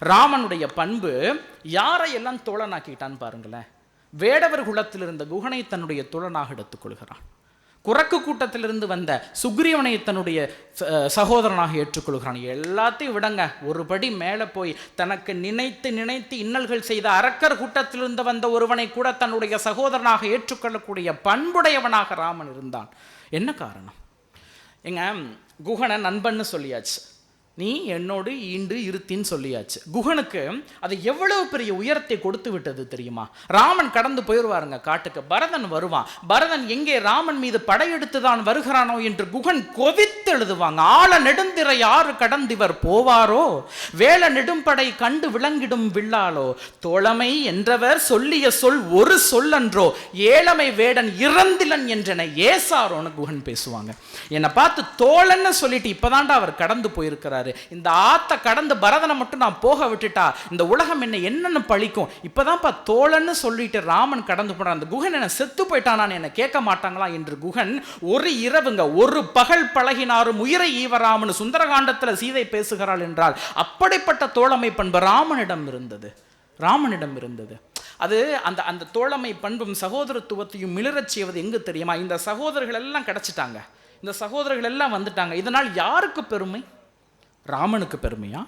ராமனுடைய பண்பு யாரை எல்லாம் தோழனாக்கிட்டான்னு பாருங்களேன். வேடவர் குலத்தில் இருந்த குகனை தன்னுடைய தோழனாக எடுத்துக்கொள்கிறான். குரக்கு கூட்டத்திலிருந்து வந்த சுக்ரீவனை தன்னுடைய சகோதரனாக ஏற்றுக்கொள்கிறான். எல்லாத்தையும் விடங்க. ஒரு படி மேலே போய் தனக்கு நினைத்து நினைத்து இன்னல்கள் செய்த அரக்கர் கூட்டத்திலிருந்து வந்த ஒருவனை கூட தன்னுடைய சகோதரனாக ஏற்றுக்கொள்ளக்கூடிய பண்புடையவனாக ராமன் இருந்தான். என்ன காரணம்? எங்க குகனை நண்பன்னு சொல்லியாச்சு. நீ என்னோடு ஈண்டு இருத்தின்னு சொல்லியாச்சு. குகனுக்கு அது எவ்வளவு பெரிய உயரத்தை கொடுத்து விட்டது தெரியுமா? ராமன் கடந்து போயிடுவாருங்க காட்டுக்கு. பரதன் வருவான். பரதன் எங்கே ராமன் மீது படையெடுத்து தான் வருகிறானோ என்று குகன் கொதித்து எழுதுவாங்க ஆழ நெடுந்திரை யாரு கடந்திவர் போவாரோ? வேல நெடும்படை கண்டு விளங்கிடும் வில்லாளோ? தோழமை என்றவர் சொல்லிய சொல் ஒரு சொல்லன்றோ? ஏழமை வேடன் இறந்திலன் என்றென ஏசாரோன்னு குகன் பேசுவாங்க. என்னை பார்த்து தோழன்னு சொல்லிட்டு இப்பதான்டா அவர் கடந்து போயிருக்கிறாரு. இந்த ஆத்த கடந்து பரதனை மட்டும் நான் போக விட்டுட்டா இந்த உலகம் என்ன என்னன்னு பழிக்கும். இப்பதான்ப்பா தோழன்னு சொல்லிட்டு ராமன் கடந்து போனான். அந்த குகன் என்ன செத்து போயிட்டானான்னு என்ன கேட்க மாட்டாங்களா என்று குகன் ஒரு இரவுங்க ஒரு பகல் பழகினாரும் உயிரை ஈவராமன் சுந்தரகாண்டத்தில் சீதை பேசுகிறாள் என்றால் அப்படிப்பட்ட தோழமை பண்பு ராமனிடம் இருந்தது. ராமனிடம் இருந்தது. அது அந்த அந்த தோழமை பண்பும் சகோதரத்துவத்தையும் மிளிரச் செய்வது எங்கு தெரியுமா? இந்த சகோதரர்கள் எல்லாம் கிடச்சிட்டாங்க. இந்த சகோதரர்கள் எல்லாம் வந்துட்டாங்க. இதனால் யாருக்கு பெருமை? ராமனுக்கு பெருமையா?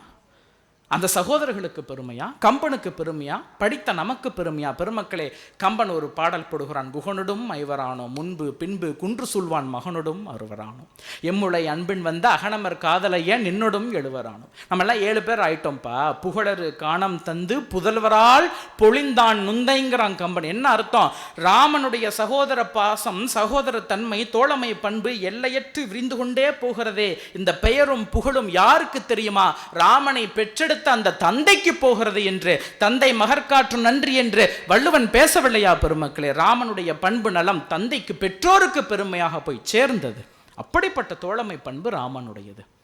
அந்த சகோதரர்களுக்கு பெருமையா? கம்பனுக்கு பெருமையா? படித்த நமக்கு பெருமையா? பெருமக்களே கம்பன் ஒரு பாடல் போடுகிறான். குகனுடும் ஐவரானோ முன்பு பின்பு குன்று சொல்வான் மகனுடும் அறுவரானோ. எம்முளை அன்பின் வந்த அகனமர் காதலைய நின்னொடும் எழுவரானோ. நம்ம எல்லாம் ஏழு பேர் ஆயிட்டோம்ப்பா. புகழரு காணம் தந்து புதல்வரால் பொழிந்தான் நுந்தைங்கிறான் கம்பன். என்ன அர்த்தம்? ராமனுடைய சகோதர பாசம் சகோதர தன்மை தோழமை பண்பு எல்லையற்று விரிந்து கொண்டே போகிறதே. இந்த பெயரும் புகழும் யாருக்கு தெரியுமா? ராமனை பெற்றெடுத்த அந்த தந்தைக்கு போகிறது என்று தந்தை மகற்காற்று நன்றி என்று வள்ளுவன் பேசவில்லையா பெருமக்களே? ராமனுடைய பண்பு நலம் தந்தைக்கு பெற்றோருக்கு பெருமையாக போய் சேர்ந்தது. அப்படிப்பட்ட தோழமை பண்பு ராமனுடையது.